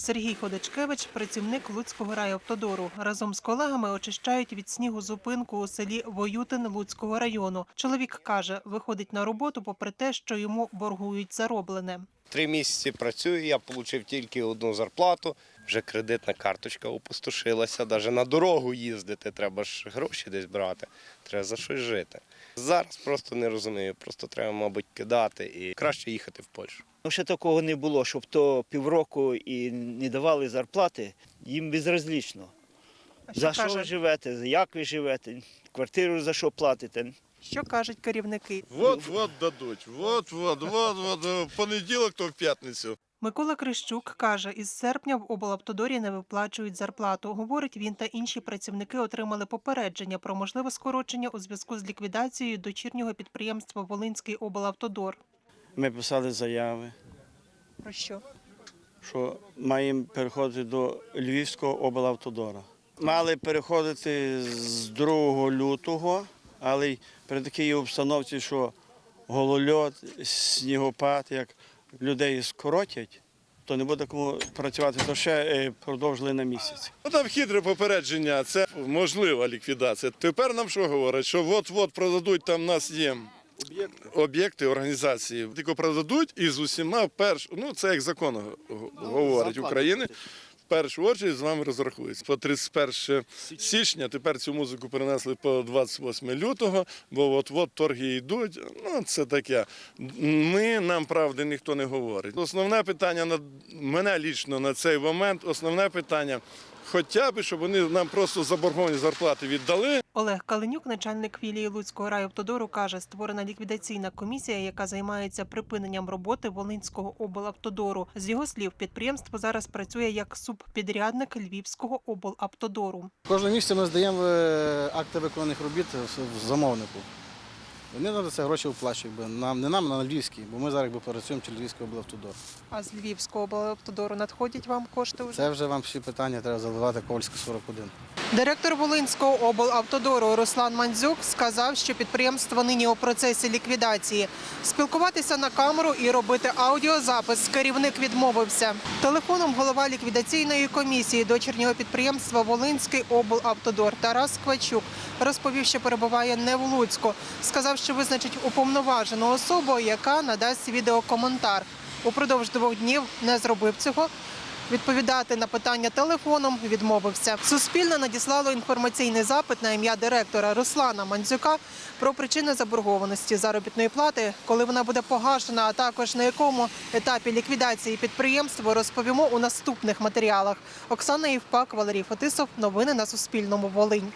Сергій Ходачкевич – працівник Луцького райавтодору. Разом з колегами очищають від снігу зупинку у селі Воютин Луцького району. Чоловік каже, виходить на роботу попри те, що йому боргують зароблене. Три місяці працюю, я отримав тільки одну зарплату. Вже кредитна карточка опустошилася. Навіть на дорогу їздити треба ж гроші десь брати. Треба за щось жити. Зараз просто не розумію. Просто треба, мабуть, кидати і краще їхати в Польщу. Ну, ще такого не було, щоб то півроку і не давали зарплати, їм безразлічно. Що, За що ви живете, як ви живете, квартиру за що платите. що кажуть керівники? Вот дадуть. Е, В понеділок, то в п'ятницю. Микола Крищук каже, із серпня в облавтодорі не виплачують зарплату. Говорить, він та інші працівники отримали попередження про можливе скорочення у зв'язку з ліквідацією дочірнього підприємства Волинський облавтодор. Ми писали заяви, Про що? що маємо переходити до Львівського облавтодора. Мали переходити з 2 лютого, але при такій обстановці, що голольот, снігопад, як людей скоротять, то не буде кому працювати, то ще е, продовжили на місяць. Ну там хитре попередження, це можлива ліквідація. Тепер нам що говорять? Що от-от продадуть там нас є. Об'єкти організації тільки продадуть і з усіма перш, ну це як закон говорить України. Першу очередь з вами розрахуються. По 31 січня тепер цю музику перенесли по 28 лютого, бо от-от торги йдуть. Ну це таке. Ми нам правди ніхто не говорить. Основне питання на мене лічно на цей момент. Основне питання. Хоча б, щоб вони нам просто заборговані зарплати віддали, Олег Каленюк, начальник філії Луцького райавтодору, каже, створена ліквідаційна комісія, яка займається припиненням роботи Волинського облавтодору. З його слів, підприємство зараз працює як субпідрядник Львівського облавтодору. Кожного місяця ми здаємо е, акти виконаних робіт в замовнику. Вони нам за це гроші вплачують, бо нам не нам, а на львівський, бо ми зараз якби працюємо через Львівський облавтодор. А з Львівського облавтодору надходять вам кошти вже? Це вже вам всі питання треба задавати Ковальську 41. Директор Волинського облавтодору Руслан Мандзюк сказав, що підприємство нині у процесі ліквідації. Спілкуватися на камеру і робити аудіозапис керівник відмовився. Телефоном голова ліквідаційної комісії дочірнього підприємства Волинський облавтодор Тарас Квачук розповів, що перебуває не в Луцьку. Сказав, що визначить уповноважену особу, яка надасть відеокоментар. Упродовж двох днів не зробив цього. Відповідати на питання телефоном відмовився. Суспільне надіслало інформаційний запит на ім'я директора Руслана Мандзюка про причини заборгованості заробітної плати, коли вона буде погашена, а також на якому етапі ліквідації підприємства розповімо у наступних матеріалах. Оксана Євпак, Валерій Фетисов. Новини на Суспільному. Волинь.